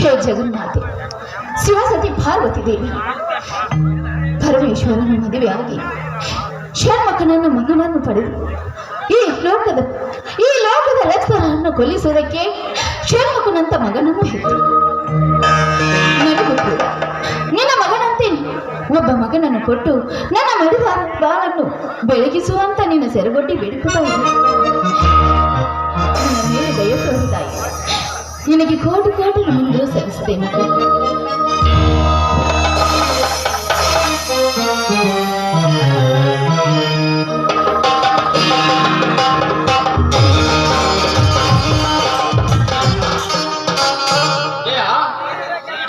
ಹೇ ಜಗನ್ಮಾತೆ ಶಿವಸತಿ ಪಾರ್ವತಿ ದೇವಿ, ಪರಮೇಶ್ವರನ ಮದುವೆಯಾಗಿ ಷಣ್ಮಕನನ್ನ ಮಗನನ್ನು ಪಡೆದು ಈ ಲೋಕದ ಈ ಲೋಕದ ರಕ್ತರನ್ನು ಕೊಲ್ಲಿಸುವುದಕ್ಕೆ ಷಣ್ಮಕನಂತ ಮಗನನ್ನು ಹೇಳಿ ನಿನ್ನ ಮಗನಂತೆ ಒಬ್ಬ ಮಗನನ್ನು ಕೊಟ್ಟು ನನ್ನ ಮಡಿದ ಬಾಳನ್ನು ಬೆಳಗಿಸುವಂತ ನಿನ್ನ ಸೆರಗೊಡ್ಡಿ ಬೇಡಿಕೊಳ್ತಾ ನನ್ನ ಮೇಲೆ ದಯ ತೋರಿದಾಯಿ ನಿನಗೆ ಕೋಟಿ ಕೋಟಿ ಸಲ್ಲಿಸ್ತೇನೆ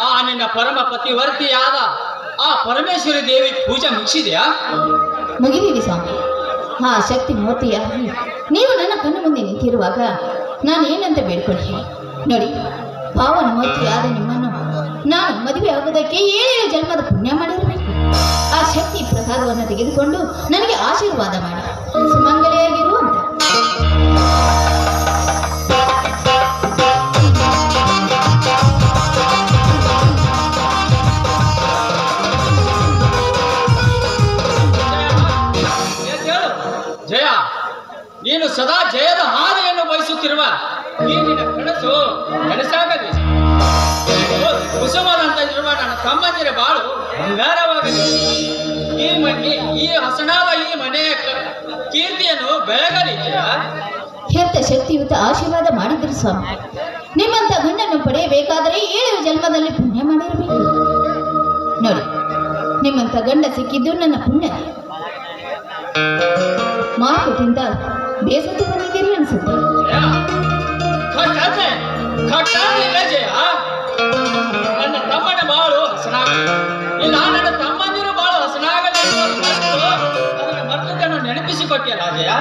ಆ ನಿನ್ನ ಪರಮ ಪತಿವರ್ತಿಯಾದ ಆ ಪರಮೇಶ್ವರಿ ದೇವಿ ಪೂಜೆ ಮುಗಿಸಿದೆಯಾ? ಮುಗಿದೀವಿ ಸ್ವಾಮಿ. ಹಾ ಶಕ್ತಿ ಮೂರ್ತಿಯಾಗಿ ನೀವು ನನ್ನ ಕಣ್ಣು ಮುಂದೆ ನಿಂತಿರುವಾಗ ನಾನು ಏನಂತ ಬೇಡ್ಕೊಂಡೆ ನೋಡಿ, ಪಾವನ ಮೂರ್ತಿಯಾದ ನಿಮ್ಮನ್ನು ನಾನು ಮದುವೆ ಆಗುವುದಕ್ಕೆ ಏಳೇಳು ಜನ್ಮದ ಪುಣ್ಯ ಮಾಡಿರಬೇಕು. ಆ ಶಕ್ತಿ ಪ್ರಸಾದವನ್ನು ತೆಗೆದುಕೊಂಡು ನನಗೆ ಆಶೀರ್ವಾದ ಮಾಡಿ. ಜಯ, ನೀನು ಸದಾ ಜಯದ ಹಾನೆಯನ್ನು ಬಯಸುತ್ತಿರುವ ಈ ನಿನ್ನ ಕನಸು ಕನಸಾಗಲಿ ಕುಸುಮದಂತ ಇರುವ ನನ್ನ ತಮ್ಮಂದಿರ ಬಾಳು ಬಂಗಾರವಾಗಲಿ. ಈ ಮನೆ ಈ ಹಸನಾದ ಈ ಮನೆಯ ಕೀರ್ತಿಯನ್ನು ಬೆಳಗಲಿ ಹೆತ್ತ ಶಕ್ತಿಯುತ ಆಶೀರ್ವಾದ ಮಾಡಿದ್ರು ಸ್ವಾಮಿ. ನಿಮ್ಮಂತ ಗಂಡನ್ನು ಪಡೆಯಬೇಕಾದರೆ ಏಳು ಜನ್ಮದಲ್ಲಿ ಪುಣ್ಯ ಮಾಡಿರಬೇಕು. ನೋಡಿ, ನಿಮ್ಮಂತ ಗಂಡ ಸಿಕ್ಕಿದ್ದು ನನ್ನ ಪುಣ್ಯ. ಮಾತುಕಿಂತ ಬೇಸತ್ತು ಬಂದಿದ್ದೀರಿ ಅನ್ಸುತ್ತೆ? ಜಯ ನನ್ನ ತಮ್ಮನ ಬಾಳು ಇಲ್ಲ ನನ್ನ ಬಾಳು ರಾಜಯ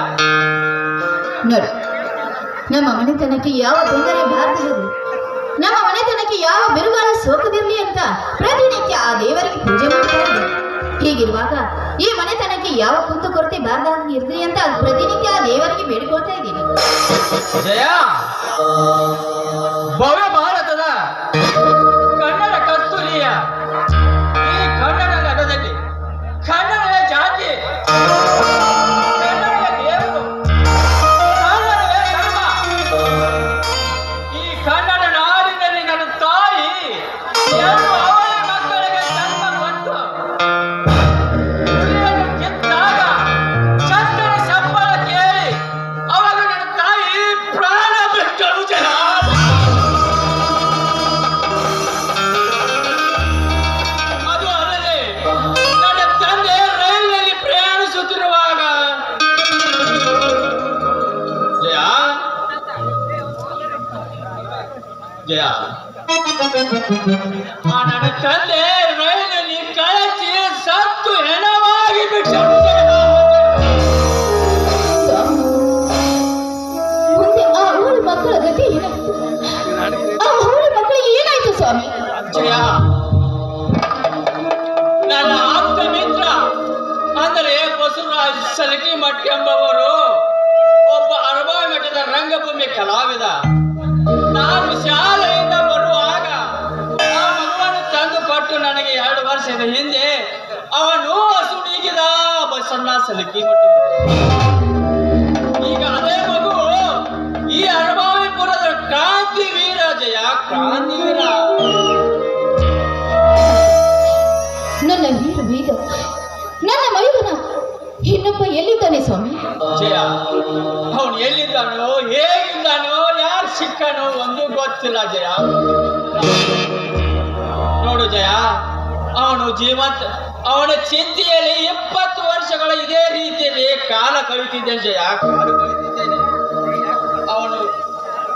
ನಮ್ಮ ಮನೆತನಕ್ಕೆ ಯಾವ ತೊಂದರೆ ಬಾರದಿರಲಿ ನಮ್ಮ ಮನೆತನಕ್ಕೆ ಯಾವ ಬಿರುಗಾಲ ಸೋಕದಿರಲಿ ಅಂತ ಪ್ರತಿನಿತ್ಯ ಆ ದೇವರಿಗೆ ಪೂಜೆ ಮಾಡ್ತಾ ಇದ್ದೆ ಹೀಗಿರುವಾಗ ಈ ಮನೆತನಕ್ಕೆ ಯಾವ ಕುಂದು ಕೊರತೆ ಬಾರದಾಗಿ ಇರಲಿ ಅಂತ ಪ್ರತಿನಿತ್ಯ ದೇವರಿಗೆ ಬೇಡಿಕೊಳ್ತಾ ಇದ್ದೀನಿ. ಜಯ ಭವ್ಯ ಭಾರತದ ಜಯ. ಆ ನನ್ನ ತಂದೆ ರೈಲಲ್ಲಿ ಕಳಚಿ ಸತ್ತು ಹೆಣವಾಗಿ ಬಿಟ್ಟಳು ಜಯ ಸ್ವಾಮಿ, ಮುಂದೆ ಆ ಅವಳಿ ಮಕ್ಕಳ ಗತಿ ಏನಾಯ್ತು ಆ ಅವಳಿ ಮಕ್ಕಳಿಗೆ ಏನಾಯ್ತು ಸ್ವಾಮಿ? ಜಯ. ನನ್ನ ಆಪ್ತ ಮಿತ್ರ ಅಂದರೆ ಬಸವರಾಜ್ ಸಲಗಿ ಮಠ ಎಂಬವರು ಒಬ್ಬ ಅರಬಾ ಮಠದ ರಂಗಭೂಮಿ ಕಲಾವಿದ. ನಾನು ಶಾಲೆಯಿಂದ ನನಗೆ ಎರಡು ವರ್ಷದ ಹಿಂದೆ ಅವನು ಹಸುನೀಗಿದ ಬಸನ್ನ ಸಲಕಿ ಈಗ ಅದೇ ಮಗು ಈ ಅರಬಾವಿಪುರದ ಕ್ರಾಂತಿ ವೀರ ಜಯ ಕ್ರಾಂತಿ ವೀರ. ನನ್ನ ವೀರ ವೀರ ನನ್ನ ಮೈದನ ಇನ್ನೊಬ್ಬ ಎಲ್ಲಿದ್ದಾನೆ ಸ್ವಾಮಿ? ಜಯ ಅವನು ಎಲ್ಲಿದ್ದಾನೋ ಹೇಗಿದ್ದಾನೋ ಯಾರು ಸಿಕ್ಕನೋ ಒಂದು ಗೊತ್ತಿಲ್ಲ ಜಯ. ನೋಡು ಜಯ. ಅವನು ಜೀವಂತ, ಅವನ ಚಿಂತೆಯಲ್ಲಿ ಇಪ್ಪತ್ತು ವರ್ಷಗಳ ಇದೇ ರೀತಿಯಲ್ಲಿ ಕಾಲ ಕಳೀತಿದ್ದೇನೆ ಜಯ ಅವನು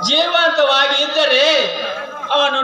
ಜೀವಂತವಾಗಿ ಇದ್ದರೆ ಅವನು